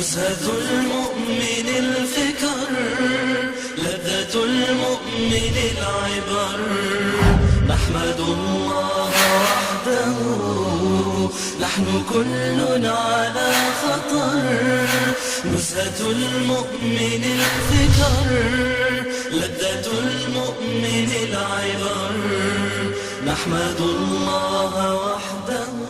نزهة المؤمن الفكر لذة المؤمن العبر. نحمد الله وحده نحن كل على خطر. نزهة المؤمن الفكر لذة المؤمن العبر. نحمد الله وحده.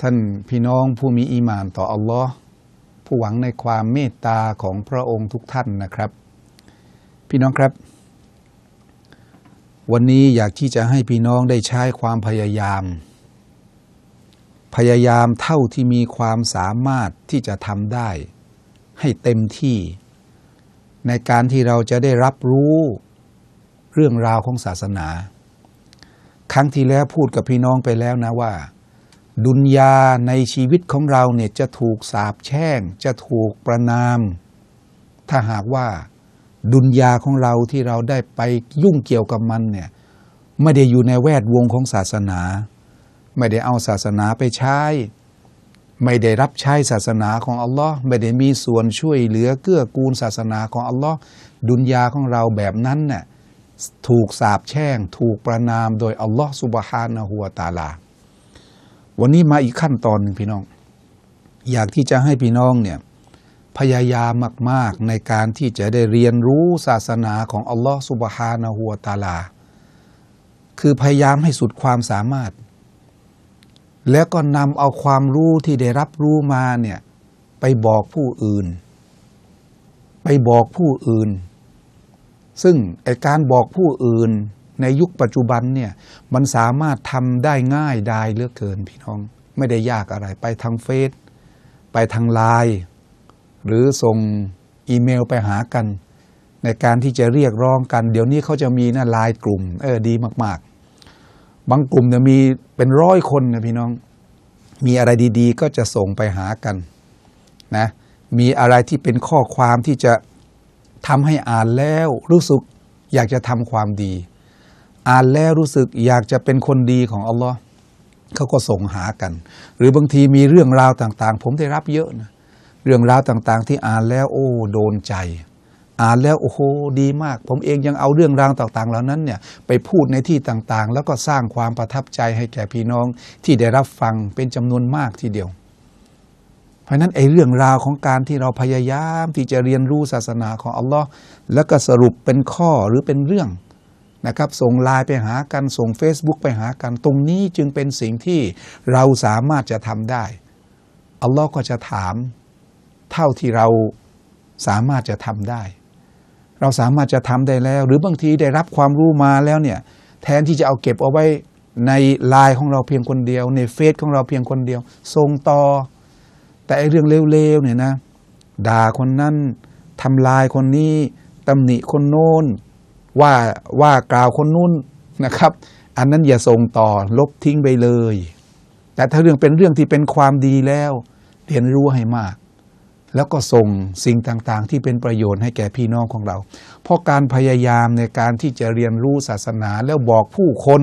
ท่านพี่น้องผู้มีอีมานต่ออัลลอฮ์ผู้หวังในความเมตตาของพระองค์ทุกท่านนะครับ พี่น้องครับ วันนี้อยากที่จะให้พี่น้องได้ใช้ความพยายาม พยายามเท่าที่มีความสามารถที่จะทำได้ ให้เต็มที่ ในการที่เราจะได้รับรู้เรื่องราวของศาสนา ครั้งที่แล้วพูดกับพี่น้องไปแล้วนะว่า ดุนยาในชีวิตของเราเนี่ยจะถูกสาปแช่ง จะถูกประนาม ถ้าหากว่าดุนยาของเราที่เราได้ไปยุ่งเกี่ยวกับมันเนี่ยไม่ได้อยู่ในแวดวงของศาสนา ไม่ได้เอาศาสนาไปใช้ ไม่ได้รับใช้ศาสนาของอัลลอฮ์ไม่ได้มีส่วนช่วยเหลือเกื้อกูลศาสนาของอัลลอฮ์ดุนยาของเราแบบนั้นน่ะถูกสาปแช่ง ถูกประนามโดยอัลลอฮ์สุบฮานะฮูวตาลา วันนี้มาอีกขั้นตอนหนึ่งพี่น้อง อยากที่จะให้พี่น้องเนี่ยพยายามมาก ๆ ในการที่จะได้เรียนรู้ศาสนาของอัลลอฮ์สุบฮานะฮูวตาลา คือพยายามให้สุดความสามารถ แล้วก็นำเอาความรู้ที่ได้รับรู้มาเนี่ยไปบอกผู้อื่น ไปบอกผู้อื่น ซึ่งไอการบอกผู้อื่น ในยุคปัจจุบันเนี่ยมันสามารถทำได้ง่ายได้เลือกเกินพี่น้อง ไม่ได้ยากอะไรไปทางเฟซไปทางไลน์หรือส่งอีเมลไปหากัน ในการที่จะเรียกร้องกัน เดี๋ยวนี้เขาจะมีนะไลน์กลุ่มเออดีมาก ๆ บางกลุ่มเนี่ยมีเป็นร้อยคนนะพี่น้อง มีอะไรดีๆ ก็จะส่งไปหากันนะมีอะไรที่เป็นข้อความที่จะทำให้อ่านแล้วรู้สึกอยากจะทำความดี อ่านแล้วรู้สึกอยากจะเป็นคนดีของอัลลอฮ์เขาก็ส่งหากัน หรือบางทีมีเรื่องราวต่างๆ ผมได้รับเยอะนะเรื่องราวต่างๆ ที่อ่านแล้วโอ้โดนใจ อ่านแล้วโอ้โหดีมาก ผมเองยังเอาเรื่องราวต่างๆ เหล่านั้นเนี่ยไปพูดในที่ต่างๆ แล้วก็สร้างความประทับใจให้แก่พี่น้องที่ได้รับฟังเป็นจำนวนมากทีเดียว เพราะนั้นไอ้เรื่องราวของการที่เราพยายามที่จะเรียนรู้ศาสนาของอัลลอฮ์แล้วก็สรุปเป็นข้อหรือเป็นเรื่อง นะครับ ส่งไลน์ไปหากัน ส่ง Facebook ไปหากัน ตรงนี้จึงเป็นสิ่งที่เราสามารถจะทำได้ อัลลอฮ์ก็จะถามเท่าที่เราสามารถจะทำได้ เราสามารถจะทำได้แล้ว หรือบางทีได้รับความรู้มาแล้วเนี่ย แทนที่จะเอาเก็บเอาไว้ในไลน์ของเราเพียงคนเดียว ในเฟซของเราเพียงคนเดียว ส่งต่อ แต่ไอเรื่องเลวๆเนี่ยนะ ด่าคนนั้นทำลายคนนี้ตำหนิคนโน้น ว่าว่ากล่าวคนนู้นนะครับ อันนั้นอย่าส่งต่อลบทิ้งไปเลย แต่ถ้าเรื่องเป็นเรื่องที่เป็นความดีแล้ว เรียนรู้ให้มาก แล้วก็ส่งสิ่งต่างๆ ที่เป็นประโยชน์ให้แก่พี่น้องของเรา เพราะการพยายามในการที่จะเรียนรู้ศาสนาแล้วบอกผู้คน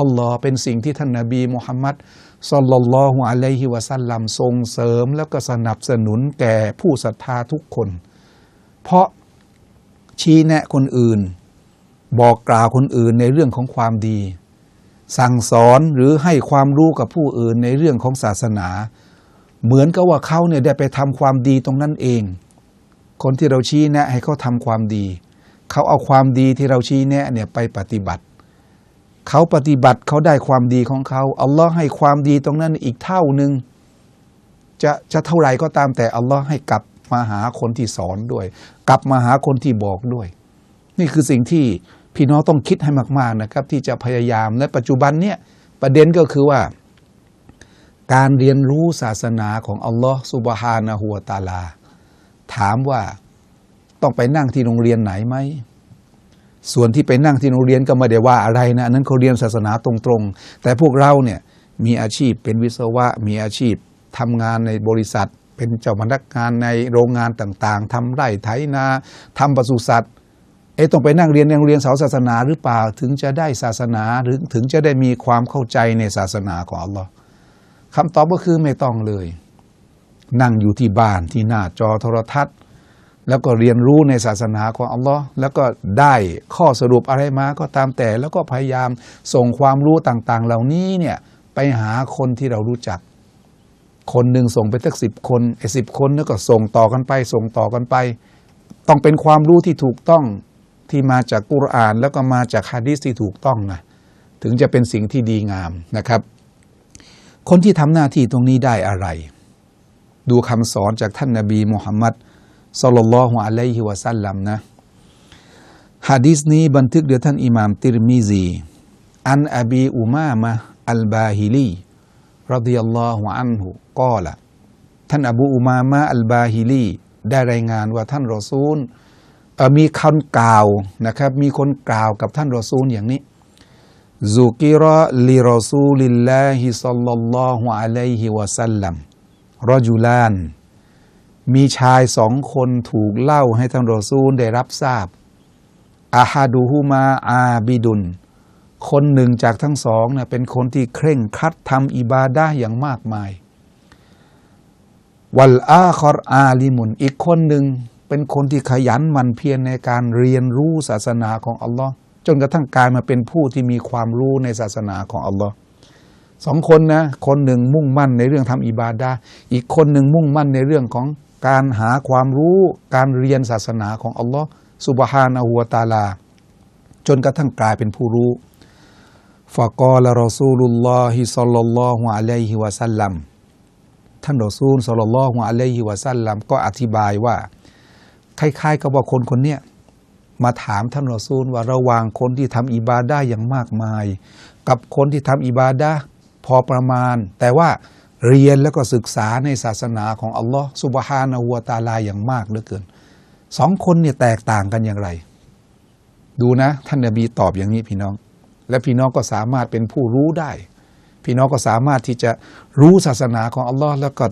อัลลอฮ์เป็นสิ่งที่ท่านนาบีมุฮัมมัดสัลลัลลอฮุอะลัยฮิวะสัลลัมส่งเสริม แล้วก็สนับสนุนแก่ผู้ศรัทธาทุกคน เพราะชี้แนะคนอื่น บอกกล่าวคนอื่นในเรื่องของความดี สั่งสอนหรือให้ความรู้กับผู้อื่นในเรื่องของศาสนา เหมือนกับว่าเขาเนี่ยได้ไปทำความดีตรงนั้นเอง คนที่เราชี้แนะให้เขาทำความดี เขาเอาความดีที่เราชี้แนะเนี่ยไปปฏิบัติ เขาปฏิบัติเขาได้ความดีของเขาอัลลอฮ์ให้ความดีตรงนั้นอีกเท่าหนึ่งจะจะเท่าไหร่ก็ตามแต่อัลลอฮ์ให้กลับมาหาคนที่สอนด้วย กลับมาหาคนที่บอกด้วย นี่คือสิ่งที่ พี่น้องต้องคิดให้มาก ๆนะครับ ที่จะพยายามและปัจจุบันเนี่ยประเด็นก็คือว่า การเรียนรู้ศาสนาของอัลลอฮ์สุบฮานะฮูวตาลา ถามว่าต้องไปนั่งที่โรงเรียนไหนไหมส่วนที่ไปนั่งที่โรงเรียนก็ไม่ได้ว่าอะไรนะอันนั้นเขาเรียนศาสนาตรงๆ แต่พวกเราเนี่ยมีอาชีพเป็นวิศวะ มีอาชีพทำงานในบริษัท เป็นเจ้าพนักงานในโรงงานต่างๆทำไร่ไถนาทำปศุสัตว์ เอ๊ต้องไปนั่งเรียนในโรงเรียนเสาศาสนาหรือเปล่าถึงจะได้ศาสนาหรือถึงจะได้มีความเข้าใจในศาสนาของอัลลอฮ์คำตอบก็คือไม่ต้องเลย นั่งอยู่ที่บ้านที่หน้าจอโทรทัศน์ แล้วก็เรียนรู้ในศาสนาของอัลลอฮ์แล้วก็ได้ข้อสรุปอะไรมาก็ตามแต่ แล้วก็พยายามส่งความรู้ต่างๆ เหล่านี้เนี่ยไปหาคนที่เรารู้จัก คนหนึ่งส่งไปสักสิบคนไอ้สิบคนแล้วก็ส่งต่อกันไป ส่งต่อกันไป ต้องเป็นความรู้ที่ถูกต้อง ที่มาจากกุรอาน แล้วก็มาจากฮะดีษที่ถูกต้องนะถึงจะเป็นสิ่งที่ดีงามนะครับ คนที่ทำหน้าที่ตรงนี้ได้อะไร ดูคำสอนจากท่านนาบีมุฮัมมัดสัลลัลฮุอะลัยฮิวะสัลลัมนะฮะดีษนี้บันทึกโดยท่านอิหม่ามติรมิซีอันอบีอุมามะอัลบาฮิลีรดิยัลลอฮุอันหุกอละท่านอบูอุมามะอัลบาฮิลีได้รายงานว่าท่านรอซูล มีคนกล่าวนะครับ มีคนกล่าวกับท่านรอซูลอย่างนี้ซุกิรอลิรอซูลิลลาฮิซัลลัลลอฮุอะลัยฮิวะสัลลัมรอจุลาน มีชายสองคนถูกเล่าให้ท่านรอซูลได้รับทราบอาฮาดูฮูมาอาบิดุน คนหนึ่งจากทั้งสองนะเป็นคนที่เคร่งครัดทำอิบาดาห์อย่างมากมาย วัลอาคอรอาลิมุนอีกคนหนึ่ง เป็นคนที่ขยันหมันเพียรในการเรียนรู้ศาสนาของอัลลอฮ์จนกระทั่งกลายมาเป็นผู้ที่มีความรู้ในศาสนาของอัลลอฮ์สองคนนะคนหนึ่งมุ่งมั่นในเรื่องทำอิบาดาอีกคนหนึ่งมุ่งมั่นในเรื่องของการหาความรู้การเรียนศาสนาของอัลลอฮ์สุบฮานะฮูวตาลา จนกระทั่งกลายเป็นผู้รู้ฟะกอลรอซูลุลลอฮิซัลลัลลอฮุอะลัยฮิวะสัลลัมท่านรอซูลสัลลัลลอฮุอะลัยฮิวะสัลลัมก็อธิบายว่า คล้ายๆ กับว่าคนคนเนี้ยมาถามท่านรอซูลว่าระหว่างคนที่ทำอิบาดาอย่างมากมาย กับคนที่ทำอิบาดาพอประมาณ แต่ว่าเรียนแล้วก็ศึกษาในศาสนาของอัลลอฮ์สุบฮานะฮูวตาลาอย่างมากเหลือเกินสองคนเนี่ยแตกต่างกันอย่างไร ดูนะ ท่านนบีตอบอย่างนี้พี่น้อง และพี่น้องก็สามารถเป็นผู้รู้ได้ พี่น้องก็สามารถที่จะรู้ศาสนาของอัลลอฮ์แล้วก็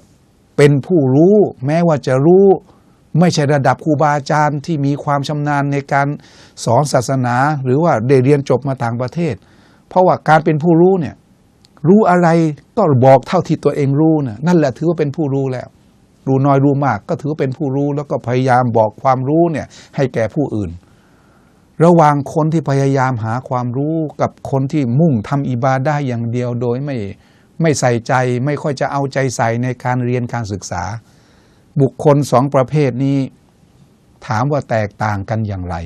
เป็นผู้รู้ แม้ว่าจะรู้ ไม่ใช่ระดับครูบาอาจารย์ที่มีความชำนาญในการสอนศาสนา หรือว่าได้เรียนจบมาต่างประเทศ เพราะว่าการเป็นผู้รู้เนี่ยรู้อะไรก็บอกเท่าที่ตัวเองรู้นะนั่นแหละถือว่าเป็นผู้รู้แล้ว รู้น้อยรู้มากก็ถือว่าเป็นผู้รู้แล้วก็พยายามบอกความรู้เนี่ยให้แก่ผู้อื่น ระหว่างคนที่พยายามหาความรู้กับคนที่มุ่งทำอิบาดาห์อย่างเดียวโดยไม่ไม่ใส่ใจไม่ค่อยจะเอาใจใส่ในการเรียนการศึกษา บุคคลสองประเภทนี้ ถามว่าแตกต่างกันอย่างไร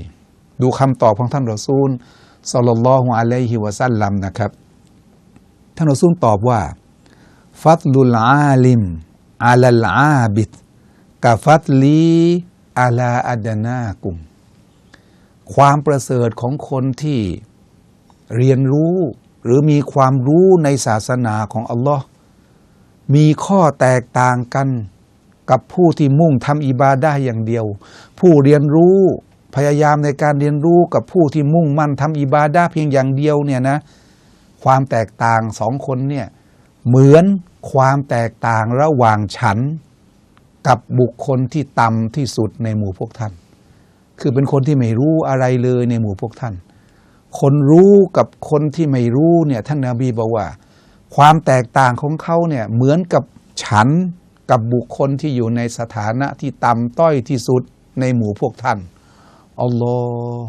ดูคำตอบของท่านรอซูลสลลัลลอฮุอะลัยฮิวะสัลลัมนะครับ ท่านรอซูลตอบว่า ฟัตลุลอาลิมอาลัลอาบิดกะฟัตลีอาลาอัดนากุม ความประเสริฐของคนที่เรียนรู้หรือมีความรู้ในศาสนาของอัลลอฮ์มีข้อแตกต่างกัน กับผู้ที่มุ่งทำอิบาดาอย่างเดียว ผู้เรียนรู้พยายามในการเรียนรู้กับผู้ที่มุ่งมั่นทำอิบาดาเพียงอย่างเดียวเนี่ยนะความแตกต่างสองคนเนี่ยเหมือนความแตกต่างระหว่างฉันกับบุคคลที่ต่ำที่สุดในหมู่พวกท่าน คือเป็นคนที่ไม่รู้อะไรเลยในหมู่พวกท่าน คนรู้กับคนที่ไม่รู้เนี่ยท่านนาบีบอกว่า ความแตกต่างของเขาเนี่ยเหมือนกับฉัน กับบุคคลที่อยู่ในสถานะที่ต่ำต้อยที่สุดในหมู่พวกท่านอัลลอฮ์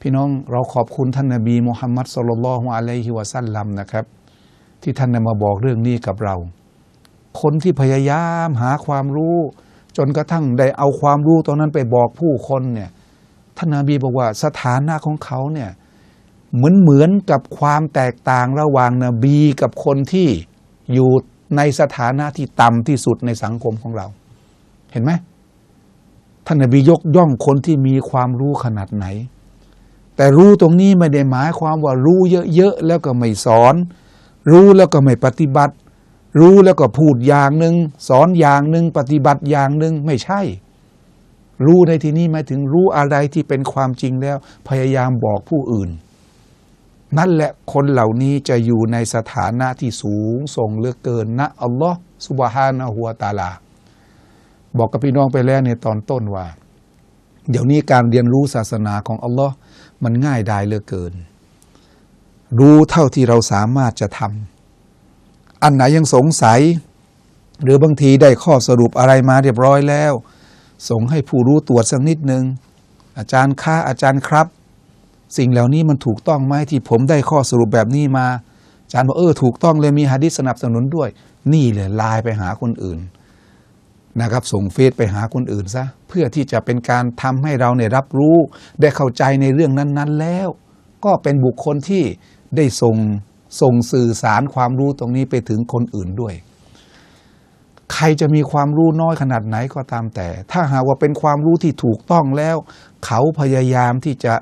พี่น้องเราขอบคุณท่านนาบีมุฮัมมัดสุลลัลฮุอะลัยฮิวะสัลลัมนะครับ ที่ท่านนำมาบอกเรื่องนี้กับเรา คนที่พยายามหาความรู้ จนกระทั่งได้เอาความรู้ตรงนั้นไปบอกผู้คนเนี่ยท่านนาบีบอกว่าสถานะของเขาเนี่ยเหมือนเหมือนกับความแตกต่างระหว่างนบีกับคนที่อยู่ ในสถานะที่ต่ำที่สุดในสังคมของเรา เห็นไหมท่านนบียกย่องคนที่มีความรู้ขนาดไหน แต่รู้ตรงนี้ไม่ได้หมายความว่ารู้เยอะๆแล้วก็ไม่สอน รู้แล้วก็ไม่ปฏิบัติ รู้แล้วก็พูดอย่างหนึ่งสอนอย่างหนึ่งปฏิบัติอย่างหนึ่งไม่ใช่ รู้ในที่นี้หมายถึงรู้อะไรที่เป็นความจริงแล้ว พยายามบอกผู้อื่น นั่นแหละคนเหล่านี้จะอยู่ในสถานะที่สูงส่งเลือกเกินนะอัลลอฮ์สุบฮานะฮัวตะอาลา บอกกับพี่น้องไปแล้วในตอนต้นว่า เดี๋ยวนี้การเรียนรู้ศาสนาของอัลลอฮ์มันง่ายดายเลือกเกิน รู้เท่าที่เราสามารถจะทำอันไหนยังสงสัย หรือบางทีได้ข้อสรุปอะไรมาเรียบร้อยแล้ว ส่งให้ผู้รู้ตรวจสักนิดหนึ่งอาจารย์ค่าอาจารย์ครับ สิ่งเหล่านี้มันถูกต้องไหมที่ผมได้ข้อสรุปแบบนี้มาอาจารย์บอกเออถูกต้องเลยมีฮะดิษสนับสนุนด้วย นี่เลยไลน์ไปหาคนอื่นนะครับส่งเฟซไปหาคนอื่นซะเพื่อที่จะเป็นการทำให้เราเนี่ยรับรู้ ได้เข้าใจในเรื่องนั้น ๆ แล้ว ก็เป็นบุคคลที่ได้ส่งส่งสื่อสารความรู้ตรงนี้ไปถึงคนอื่นด้วย ใครจะมีความรู้น้อยขนาดไหนก็ตามแต่ ถ้าหากว่าเป็นความรู้ที่ถูกต้องแล้ว เขาพยายามที่จะ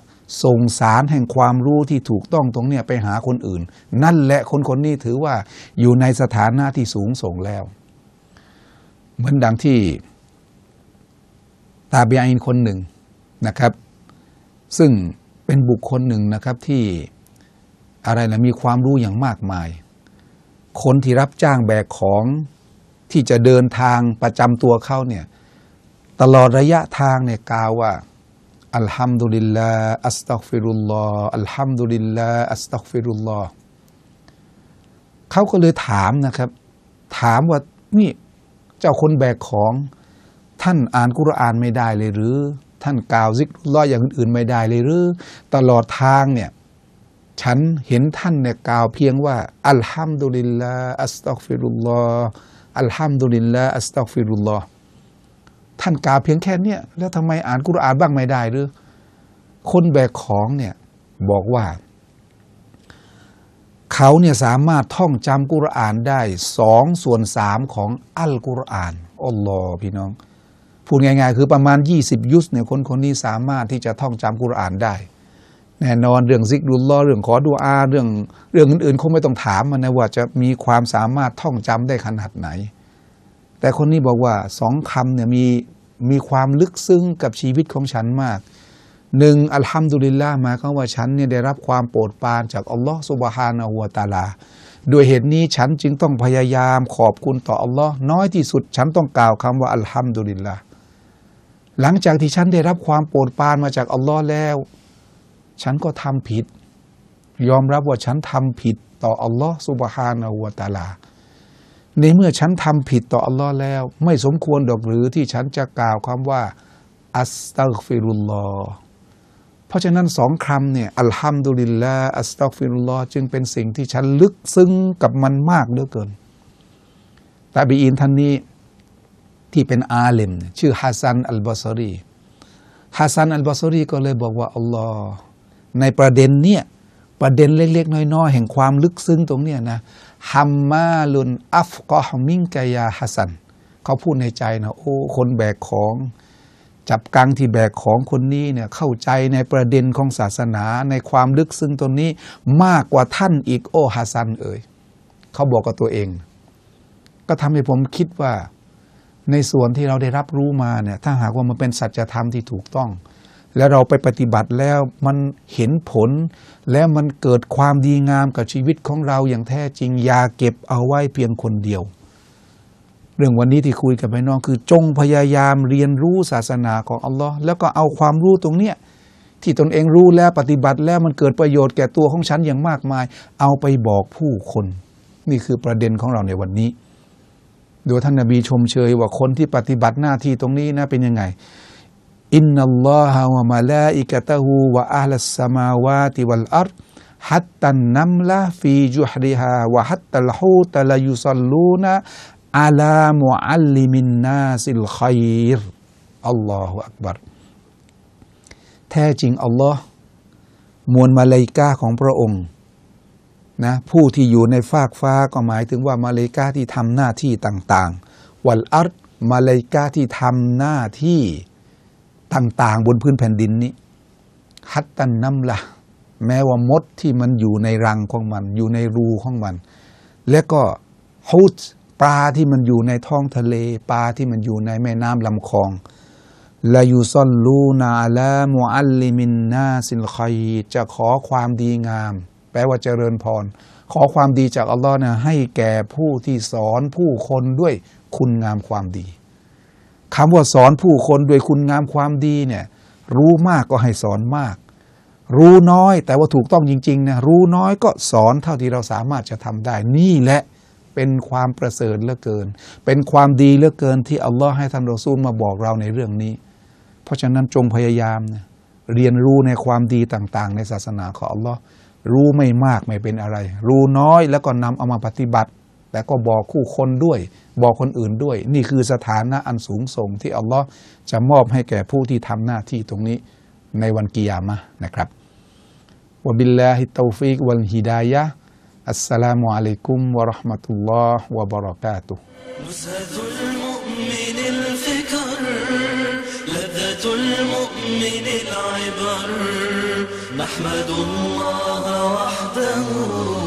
ส่งสารแห่งความรู้ที่ถูกต้องตรงเนี้ยไปหาคนอื่น นั่นแหละคนคนนี้ถือว่าอยู่ในสถานะที่สูงส่งแล้ว เหมือนดังที่ตาเบียอินคนหนึ่งนะครับ ซึ่งเป็นบุคคลหนึ่งนะครับที่อะไรนะมีความรู้อย่างมากมาย คนที่รับจ้างแบกของที่จะเดินทางประจำตัวเขาเนี่ยตลอดระยะทางเนี่ยกล่าวว่า อัลฮัมดุลิลลาห์อัสตัฆฟิรุลลอฮ์อัลฮัมดุลิลลาห์อัสตัฆฟิรุลลอฮ์เขาก็เลยถามนะครับ ถามว่านี่เจ้าคนแบกของท่านอ่านกุรอานไม่ได้เลยหรือ ท่านกล่าวซิกรุลลอฮ์อย่างอื่นๆไม่ได้เลยหรือ ตลอดทางเนี่ยฉันเห็นท่านเนี่ยกล่าวเพียงว่าอัลฮัมดุลิลลาห์อัสตัฆฟิรุลลอฮ์อัลฮัมดุลิลลาห์อัสตัฆฟิรุลลอฮ์ ท่านกล่าวเพียงแค่เนี้ยแล้วทำไมอ่านกุรอานบ้างไม่ได้หรือ คนแบกของเนี่ยบอกว่า เขาเนี่ยสามารถท่องจำกุรอานได้สองส่วนสามของอัลกุรอานอัลลอฮ์พี่น้อง พูดง่ายๆ คือประมาณ 20 ยุสเนี่ยคนคนนี้สามารถที่จะท่องจำกุรอานได้ แน่นอนเรื่องซิกรุลลอเรื่องขอดุอาเรื่องเรื่องอื่นๆ คงไม่ต้องถามมันนะว่าจะมีความสามารถท่องจำได้ขนาดไหน แต่คนนี้บอกว่าสองคำเนี่ยมีมีความลึกซึ้งกับชีวิตของฉันมากหนึ่งอัลฮัมดุลิลละหมายความว่าฉันเนี่ยได้รับความโปรดปรานจากอัลลอฮ์สุบฮานะฮูวตาลาด้วยเหตุนี้ฉันจึงต้องพยายามขอบคุณต่ออัลลอฮ์น้อยที่สุด ฉันต้องกล่าวคำว่าอัลฮัมดุลิลละหลังจากที่ฉันได้รับความโปรดปรานมาจากอัลลอฮ์แล้ว ฉันก็ทำผิด ยอมรับว่าฉันทำผิดต่ออัลลอฮ์สุบฮานะฮูวตาลา ในเมื่อฉันทำผิดต่ออัลลอฮ์แล้ว ไม่สมควรดอกหรือที่ฉันจะกล่าวคำว่า อัสตัฆฟิรุลลอฮ์เพราะฉะนั้นสองคำเนี่ยอัลฮัมดุลิลลาห์อัสตัฆฟิรุลลอฮ์จึงเป็นสิ่งที่ฉันลึกซึ้งกับมันมากเหลือเกินตาบีอินท่านนี้ที่เป็นอาเลมชื่อฮัสซันอัลบาซารีฮัสซันอัลบาซารีก็เลยบอกว่าอัลลอฮ์ในประเด็นเนี่ยประเด็นเล็กๆ น้อยๆ แห่งความลึกซึ้งตรงเนี้ยนะ ฮัมมาลุนอัฟกอฮมิงกายาฮัสันเขาพูดในใจนะโอ้คนแบกของ จับกังที่แบกของคนนี้เนี่ยเข้าใจในประเด็นของศาสนาในความลึกซึ้งตรงนี้มากกว่าท่านอีกโอฮัสันเอ่ยเขาบอกกับตัวเอง ก็ทำให้ผมคิดว่าในส่วนที่เราได้รับรู้มาเนี่ยถ้าหากว่ามันเป็นสัจธรรมที่ถูกต้อง แล้วเราไปปฏิบัติแล้วมันเห็นผล แล้วมันเกิดความดีงามกับชีวิตของเราอย่างแท้จริงอย่าเก็บเอาไว้เพียงคนเดียว เรื่องวันนี้ที่คุยกับพี่น้องคือจงพยายามเรียนรู้ศาสนาของอัลลอฮ์แล้วก็เอาความรู้ตรงเนี้ยที่ตนเองรู้แล้วปฏิบัติแล้วมันเกิดประโยชน์แก่ตัวของฉันอย่างมากมาย เอาไปบอกผู้คน นี่คือประเด็นของเราในวันนี้โดยท่านนบีชมเชยว่าคนที่ปฏิบัติหน้าที่ตรงนี้นะเป็นยังไง อินนัลลอฮะวะมาลาอิกะตะฮูวะอัลสสมาวาติวัลอัรฮัตตันนัมละฟีจุฮริฮาวะฮัตตัลฮูตะลายุซัลลูนะอาลามุอัลลิมินนาสิลขัยรอัลลอฮฺอักบัรแท้จริงอัลลอฮ์มวลมาเลกาของพระองค์นะผู้ที่อยู่ในฟากฟ้าก็หมายถึงว่ามาเลกาที่ทำหน้าที่ต่าง ๆ วัลอัรมาเลกาที่ทำหน้าที่ ต่างๆ บนพื้นแผ่นดินนี้ ฮัตตันน้ำละแม้ว่ามดที่มันอยู่ในรังของมัน อยู่ในรูของมัน และก็ฮุตปลาที่มันอยู่ในท้องทะเล ปลาที่มันอยู่ในแม่น้ำลำคลองละยูซอนลูนาละมุอัลลิมินนาสินคอยจะขอความดีงาม แปลว่าเจริญพร ขอความดีจากอัลลอฮ์นะให้แก่ผู้ที่สอนผู้คนด้วยคุณงามความดี คำว่าสอนผู้คนด้วยคุณงามความดีเนี่ยรู้มากก็ให้สอนมาก รู้น้อยแต่ว่าถูกต้องจริงๆนะรู้น้อยก็สอนเท่าที่เราสามารถจะทำได้นี่แหละเป็นความประเสริฐเหลือเกิน เป็นความดีเหลือเกินที่อัลลอฮ์ให้ท่านรอซูลมาบอกเราในเรื่องนี้ เพราะฉะนั้นจงพยายามนะเรียนรู้ในความดีต่างๆ ในศาสนาของอัลลอฮ์รู้ไม่มากไม่เป็นอะไร รู้น้อยแล้วก็นำเอามาปฏิบัติ แต่ก็บอกคู่คนด้วย บอกคนอื่นด้วย นี่คือสถานะอันสูงส่งที่อัลลอฮ์จะมอบให้แก่ผู้ที่ทำหน้าที่ตรงนี้ในวันกิยามะห์นะครับ วะบิลลาฮิตตอฟิกวัลฮิดายะห์อัสสลามุอะลัยกุมวะเราะห์มะตุลลอฮ์วะบะเราะกาตุฮ์ نزهة المؤمن الفكر لذة المؤمن العبر نحمد الله وحده